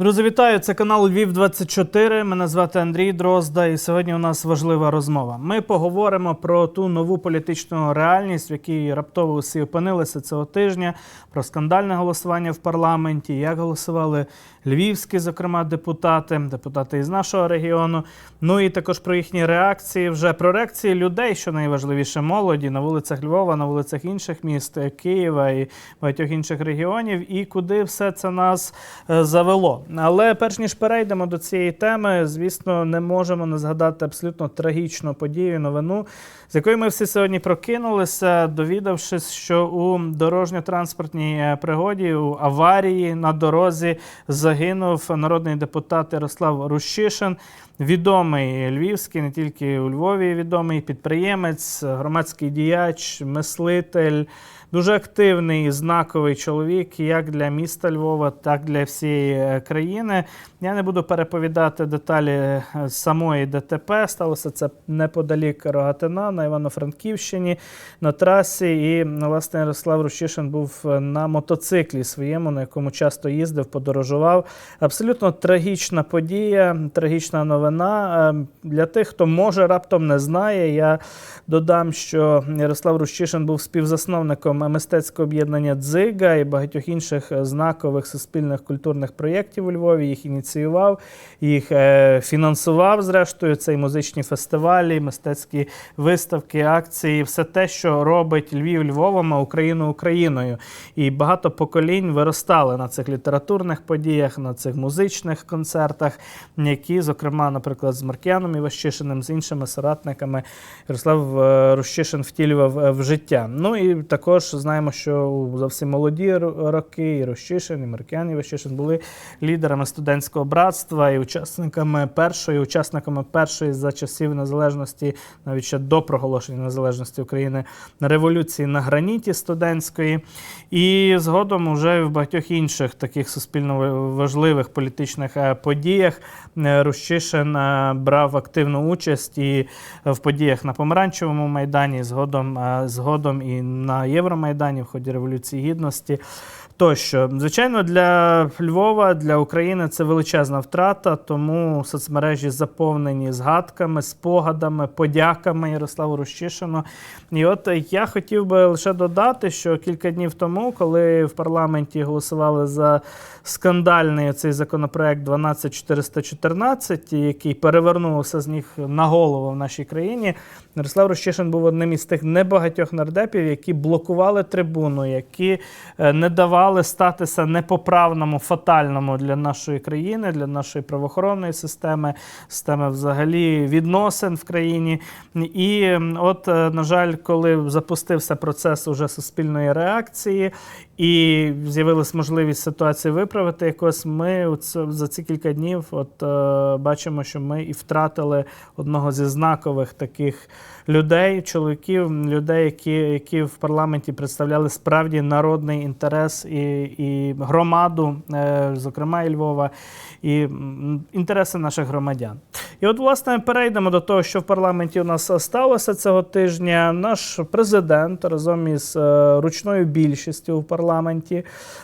Друзі, вітаю! Це канал Львів 24 Мене звати Андрій Дрозда, і сьогодні у нас важлива розмова. Ми поговоримо про ту нову політичну реальність, в якій раптово усі опинилися цього тижня, про скандальне голосування в парламенті, як голосували львівські, зокрема, депутати, депутати із нашого регіону. Ну і також про їхні реакції, вже про реакції людей, що найважливіше молоді на вулицях Львова, на вулицях інших міст е, Києва і багатьох інших регіонів, і куди все це нас е, завело. Але перш ніж перейдемо до цієї теми, звісно, не можемо не згадати абсолютно трагічну подію, новину, з якої ми всі сьогодні прокинулися, довідавшись, що у дорожньо-транспортній е, пригоді у аварії на дорозі загинув народний депутат Ярослав Рущишин. Відомий львівський, не тільки у Львові відомий підприємець, громадський діяч, мислитель, дуже активний знаковий чоловік, як для міста Львова, так і для всієї е, країни. Я не буду переповідати деталі е, самої ДТП. Сталося це неподалік Рогатина на Івано-Франківщині на трасі. І власне Ярослав Рущишин був е, на мотоциклі своєму, на якому часто їздив, подорожував. Абсолютно трагічна подія, трагічна новина. Е, Для тих, хто може раптом не знає, я додам, що Ярослав Рущишин був співзасновником мистецького об'єднання Дзига і багатьох інших е, знакових суспільних культурних проєктів у Львові. Їх ініціював, їх е, фінансував. Зрештою, це і музичні фестивалі, мистецькі виставки, акції, все те, що робить Львів Львовом, а Україну Україною. І багато поколінь виростали на цих літературних подіях, на цих музичних концертах, які, зокрема, наприклад, з Маркіаном Іващишиним, з іншими соратниками Ярослав е, Рущишин втілював в життя. Ну і також знаємо, що зовсім молоді роки і Рущишин, і Маркіан Іващишин були лідерами студентського братства і учасниками першої, учасниками першої за часів незалежності, навіть ще до проголошення незалежності України революції на граніті студентської. І згодом уже в багатьох інших таких суспільно важливих політичних е, подіях е, Рущишин е, брав активну участь і в подіях на Помаранчевому майдані, згодом, згодом і на Євромайдані в ході Революції Гідності. Тощо, звичайно, для Львова, для України це величезна втрата, тому соцмережі заповнені згадками, спогадами, подяками Ярославу Рущишину. І от я хотів би лише додати, що кілька днів тому, коли в парламенті голосували за скандальний цей законопроект 12414, який перевернувся з них на голову в нашій країні, Ярослав Рущишин був одним із тих небагатьох нардепів, які блокували трибуну, які е, не давали статися непоправному, фатальному для нашої країни, для нашої правоохоронної системи, системи взагалі відносин в країні. І от, е, на жаль, коли запустився процес уже суспільної реакції, і з'явилась можливість ситуацію виправити якось. Ми за ці кілька днів от, е, бачимо, що ми і втратили одного зі знакових таких людей, чоловіків, людей, які, які в парламенті представляли справді народний інтерес і, і громаду, е, зокрема і Львова, і інтереси наших громадян. І от, власне, перейдемо до того, що в парламенті у нас сталося цього тижня. Наш президент разом із е, ручною більшістю в парламенті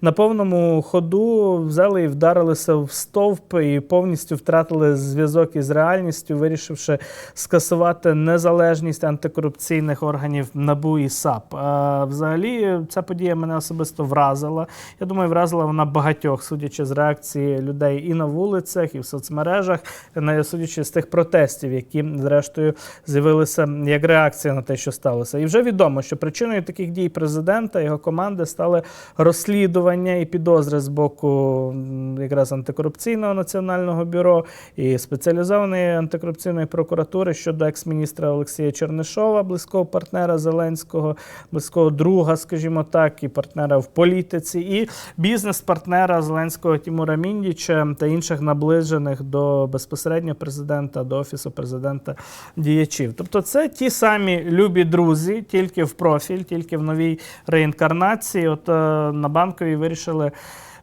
на повному ходу взяли і вдарилися в стовп і повністю втратили зв'язок із реальністю, вирішивши скасувати незалежність антикорупційних органів НАБУ і САП. Взагалі, ця подія мене особисто вразила. Я думаю, вразила вона багатьох, судячи з реакції людей і на вулицях, і в соцмережах, судячи з тих протестів, які зрештою з'явилися як реакція на те, що сталося. І вже відомо, що причиною таких дій президента його команди стали розслідування і підозри з боку якраз антикорупційного національного бюро і спеціалізованої антикорупційної прокуратури щодо екс-міністра Олексія Чернишова, близького партнера Зеленського, близького друга, скажімо так, і партнера в політиці, і бізнес-партнера Зеленського Тімура Міндіча та інших наближених до безпосередньо президента, до офісу президента діячів. Тобто, це ті самі любі друзі, тільки в профіль, тільки в новій реінкарнації. От на банковій вирішили.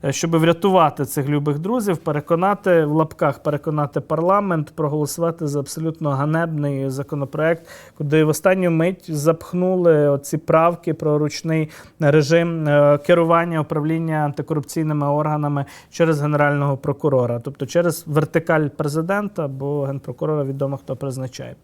Е, щоб врятувати цих любих друзів, переконати в лапках, переконати парламент, проголосувати за абсолютно ганебний законопроект, куди в останню мить запхнули оці правки про ручний режим е, керування управління антикорупційними органами через генерального прокурора, тобто через вертикаль президента, бо генпрокурора відомо хто призначає.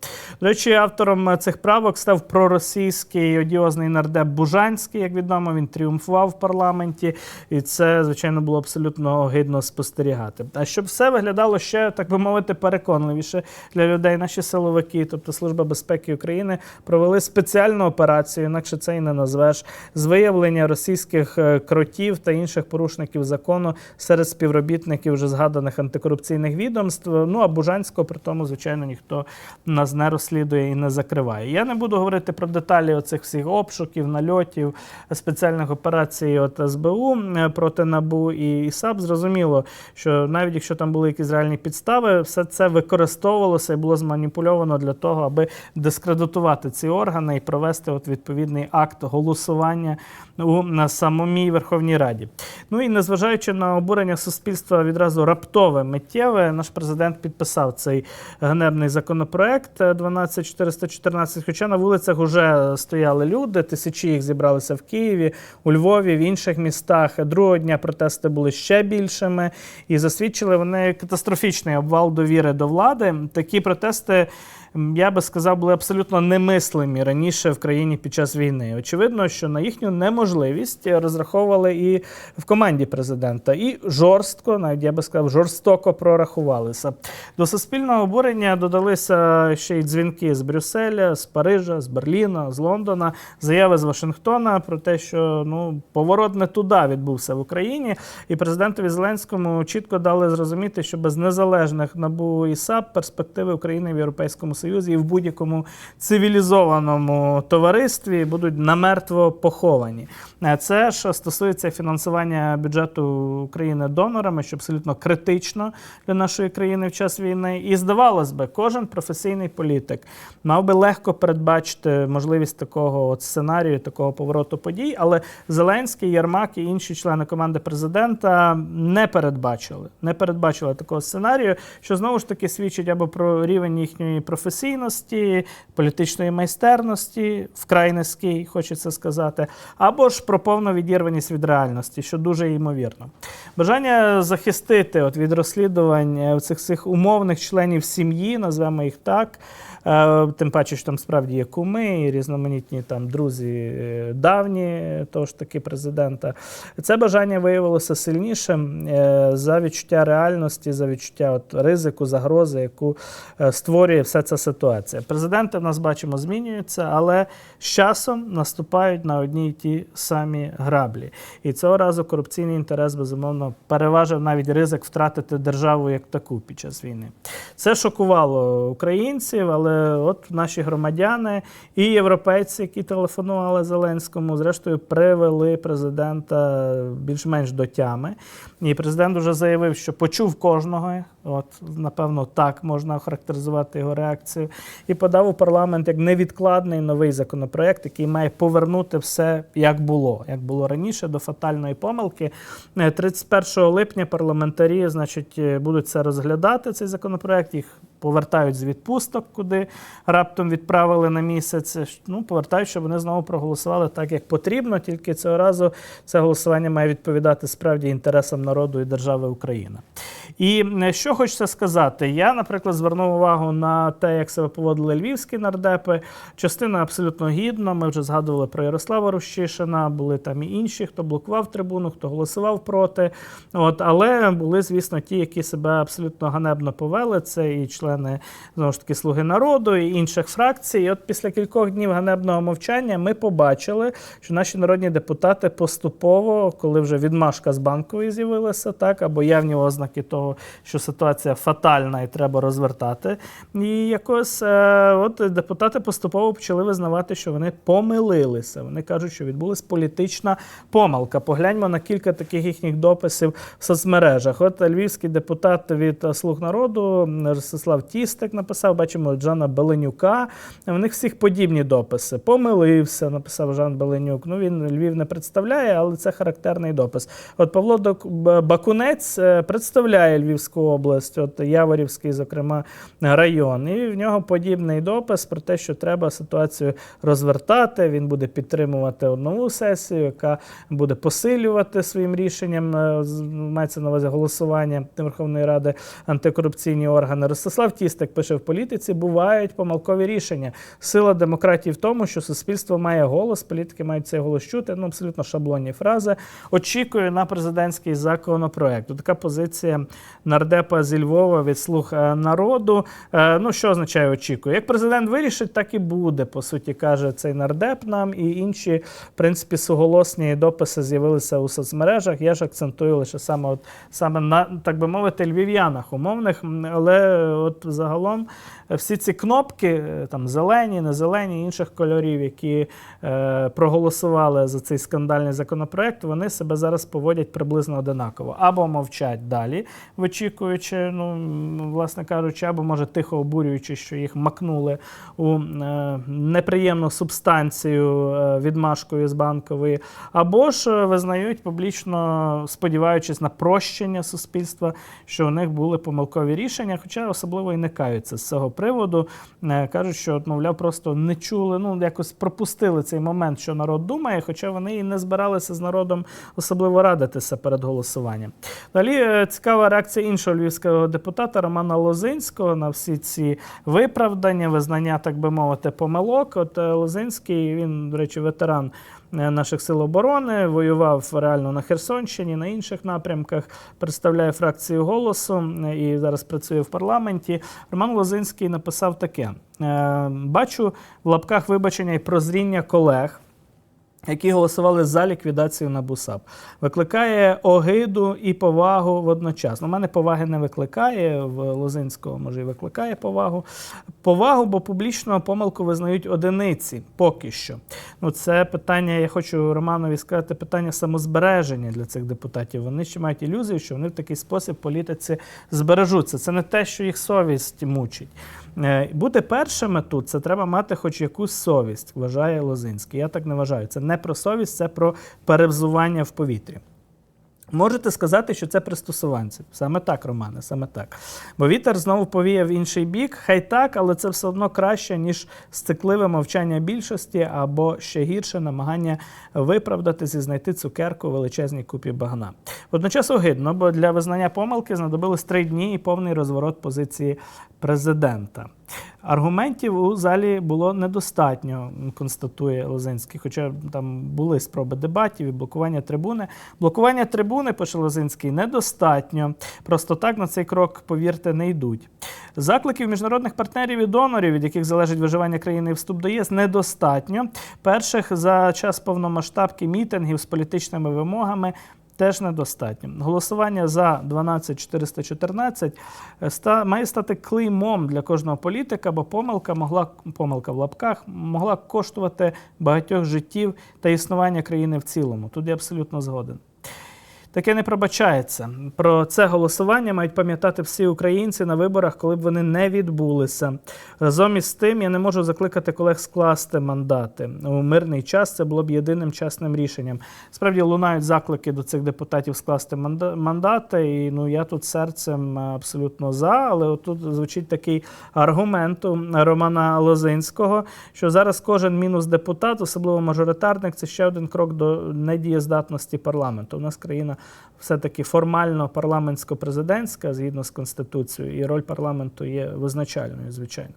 До речі, автором цих правок став проросійський одіозний нардеп Бужанський, як відомо, він тріумфував в парламенті, і це, звичайно, було абсолютно огидно спостерігати. А щоб все виглядало ще, так би мовити, переконливіше для людей, наші силовики, тобто Служба безпеки України, провели спеціальну операцію, інакше це і не назвеш, з виявлення російських е, кротів та інших порушників закону серед співробітників вже згаданих антикорупційних відомств. Ну а Бужанського при тому, звичайно, ніхто нас не розслідує і не закриває. Я не буду говорити про деталі оцих всіх обшуків, нальотів, спеціальних операцій от СБУ е, проти НАБУ і САП. Зрозуміло, що навіть якщо там були якісь реальні підстави, все це використовувалося і було зманіпульовано для того, аби дискредитувати ці органи і провести от відповідний акт голосування у на самомій Верховній Раді. Ну і незважаючи на обурення суспільства відразу раптове миттєве, наш президент підписав цей ганебний законопроект е, 12414, Хоча на вулицях вже стояли люди, тисячі їх зібралися в Києві, у Львові, в інших містах. Другого дня протести були ще більшими і засвідчили вони катастрофічний обвал довіри до влади. Такі протести. Я би сказав, були абсолютно немислимі раніше в країні під час війни. Очевидно, що на їхню неможливість розраховували і в команді президента, і жорстко, навіть я би сказав, жорстоко прорахувалися. До суспільного обурення додалися ще й дзвінки з Брюсселя, з Парижа, з Берліна, з Лондона, заяви з Вашингтона про те, що ну поворот не туди відбувся в Україні, і президентові Зеленському чітко дали зрозуміти, що без незалежних набу і САП перспективи України в Європейському Союзі і в будь-якому цивілізованому товаристві будуть намертво поховані. Е, Це що стосується фінансування бюджету України донорами, що абсолютно критично для нашої країни в час війни. І здавалось би, кожен професійний політик мав би легко передбачити можливість такого от сценарію, такого повороту подій. Але Зеленський, Єрмак і інші члени команди президента не передбачили. Не передбачили такого сценарію, що знову ж таки свідчить або про рівень їхньої професійності, політичної майстерності, вкрай низький, хочеться сказати, або ж про повну відірваність від реальності, що дуже ймовірно. Бажання захистити от від розслідувань е, цих цих умовних членів сім'ї, назвемо їх так. Е, Тим паче, що там справді є куми і різноманітні там друзі е, давні, того ж таки президента. Це бажання виявилося сильнішим е, за відчуття реальності, за відчуття от ризику, загрози, яку створює вся ця ситуація. Президенти в нас бачимо змінюються, але з часом наступають на одні й ті самі граблі. І цього разу корупційний інтерес безумовно переважив навіть ризик втратити державу як таку під час війни. Це шокувало українців, але от наші громадяни і європейці, які телефонували Зеленському, зрештою привели президента більш-менш до тями. І президент вже заявив, що почув кожного. От, напевно, так можна охарактеризувати його реакцію, і подав у парламент як невідкладний новий законопроект, який має повернути все як було, як було раніше, до фатальної помилки. Е, 31 липня парламентарі, значить, е, будуть це розглядати. Цей законопроект. Їх повертають з відпусток, куди раптом відправили на місяць. Ну, повертають, щоб вони знову проголосували так, як потрібно. Тільки цього разу це голосування має відповідати справді інтересам народу і держави Україна. І е, що хочеться сказати, я, наприклад, звернув увагу на те, як себе поводили львівські нардепи. Частина абсолютно гідна. Ми вже згадували про Ярослава Рущишина, були там і інші, хто блокував трибуну, хто голосував проти. От, але були, звісно, ті, які себе абсолютно ганебно повели. Це і члени знову ж таки Слуги народу, і інших фракцій. І от після кількох днів ганебного мовчання ми побачили, що наші народні депутати поступово, коли вже відмашка з банкової з'явилася, так або явні ознаки того, що ситуація фатальна і треба розвертати. І якось е, от депутати поступово почали визнавати, що вони помилилися. Вони кажуть, що відбулася політична помилка. Погляньмо на кілька таких їхніх дописів в соцмережах. От львівський депутат від Слуг народу Ростислав Тістик написав, бачимо Джана Беленюка. В них всіх подібні дописи. Помилився, написав Жан Беленюк. Ну він Львів не представляє, але це характерний допис. От Павло Бакунець е, представляє Львівську область, от Яворівський, зокрема, район. І в нього подібний допис про те, що треба ситуацію розвертати. Він буде підтримувати одну сесію, яка буде посилювати своїм рішенням, е, мається на увазі голосування Верховної Ради антикорупційні органи. Ростислав Тістик пише в політиці: бувають помилкові рішення. Сила демократії в тому, що суспільство має голос, політики мають цей голос чути. Ну, абсолютно шаблонні фрази. Очікую на президентський законопроект. Така позиція нардепа зі Львова від слуг е, народу. Е, Ну, що означає очікую? Як президент вирішить, так і буде. По суті, каже цей нардеп нам і інші, в принципі, суголосні дописи з'явилися у соцмережах. Я ж акцентую лише саме, от, саме на так би мовити, львів'янах умовних. Але от загалом е, всі ці кнопки, там зелені, не зелені, інших кольорів, які е, проголосували за цей скандальний законопроект, вони себе зараз поводять приблизно одинаково. Або мовчать далі, вичікуючи, ну, власне кажучи, або може тихо обурюючи, що їх макнули у е, неприємну субстанцію е, відмашкою з банкової, або ж е, визнають публічно, сподіваючись на прощення суспільства, що у них були помилкові рішення, хоча особливо і не каються з цього приводу. Кажуть, що, мовляв, просто не чули, ну якось пропустили цей момент, що народ думає, хоча вони і не збиралися з народом особливо радитися перед голосуванням. Далі цікава реакція іншого львівського депутата Романа Лозинського на всі ці виправдання, визнання, так би мовити, помилок. От е, Лозинський, він, до речі, ветеран е, наших сил оборони, воював реально на Херсонщині, на інших напрямках, представляє фракцію голосу і зараз працює в парламенті. Роман Лозинський написав таке: Е, бачу в лапках вибачення і прозріння колег. Які голосували за ліквідацію НАБУСАП. Викликає огиду і повагу водночас. У мене поваги не викликає, в Лозинського може і викликає повагу. Повагу, бо публічно помилку визнають одиниці поки що. Ну, це питання, я хочу Романові сказати, питання самозбереження для цих депутатів. Вони ще мають ілюзію, що вони в такий спосіб політиці збережуться. Це не те, що їх совість мучить. Е, Бути першими тут це треба мати хоч якусь совість, вважає Лозинський. Я так не вважаю. Це не про совість, це про перевзування в повітрі. Можете сказати, що це пристосуванці. Саме так, Романе, саме так. Бо вітер знову повіяв інший бік. Хай так, але це все одно краще, ніж стекливе мовчання більшості або ще гірше намагання виправдатись і знайти цукерку у величезній купі багна. Водночас огидно, бо для визнання помилки знадобилось три дні і повний розворот позиції президента. Аргументів у залі було недостатньо, констатує Лозинський. Хоча там були спроби дебатів і блокування трибуни. Блокування трибуни, пише Лозинський, недостатньо. Просто так на цей крок, повірте, не йдуть. Закликів міжнародних партнерів і донорів, від яких залежить виживання країни і вступ до ЄС, недостатньо. Перших за час повномасштабки мітингів з політичними вимогами. Теж недостатньо. Голосування за 12414 ста, має стати клеймом для кожного політика, бо помилка могла помилка в лапках могла коштувати багатьох життів та існування країни в цілому. Тут я абсолютно згоден. Таке не пробачається. Про це голосування мають пам'ятати всі українці на виборах, коли б вони не відбулися. Разом із тим я не можу закликати колег скласти мандати. У мирний час це було б єдиним чесним рішенням. Справді лунають заклики до цих депутатів скласти манда- мандати, і ну я тут серцем абсолютно за. Але отут звучить такий аргумент у Романа Лозинського, що зараз кожен мінус депутат, особливо мажоритарник, це ще один крок до недієздатності парламенту. У нас країна все-таки формально парламентсько-президентська згідно з конституцією, і роль парламенту є визначальною, звичайно.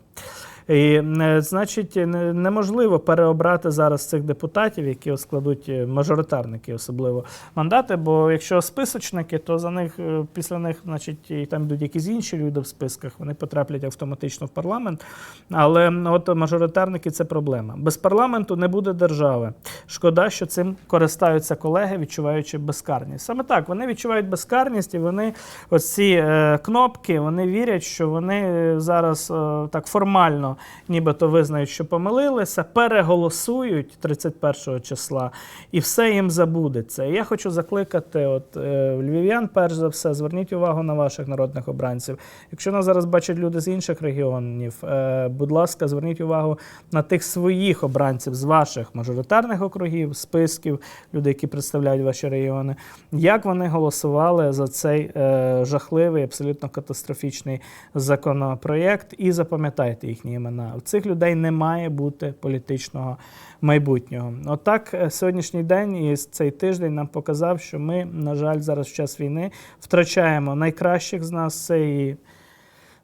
І, е, значить, неможливо переобрати зараз цих депутатів, які складуть е, мажоритарники, особливо мандати. Бо якщо списочники, то за них е, після них, значить, і там йдуть якісь інші люди в списках, вони потраплять автоматично в парламент. Але от мажоритарники це проблема. Без парламенту не буде держави. Шкода, що цим користаються колеги, відчуваючи безкарність. Саме так, вони відчувають безкарність, і вони ось ці е, кнопки, вони вірять, що вони е, зараз е, так формально, нібито визнають, що помилилися, переголосують 31 числа, і все їм забудеться. І я хочу закликати, от е, львів'ян, перш за все, зверніть увагу на ваших народних обранців. Якщо нас зараз бачать люди з інших регіонів, е, будь ласка, зверніть увагу на тих своїх обранців з ваших мажоритарних округів, списків, людей, які представляють ваші регіони, як вони голосували за цей е, жахливий, абсолютно катастрофічний законопроєкт, і запам'ятайте їхні імена. У цих людей не має бути політичного майбутнього. Отак, е, сьогоднішній день і цей тиждень нам показав, що ми, на жаль, зараз в час війни втрачаємо найкращих з нас. Це і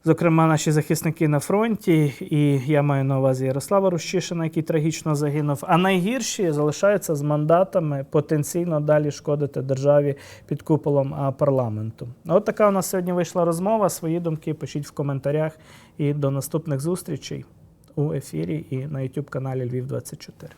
Зокрема, наші захисники на фронті, і я маю на увазі Ярослава Рущишина, який трагічно загинув. А найгірші залишаються з мандатами потенційно далі шкодити державі під куполом парламенту. От така у нас сьогодні вийшла розмова. Свої думки пишіть в коментарях. І до наступних зустрічей у ефірі і на YouTube каналі Львів 24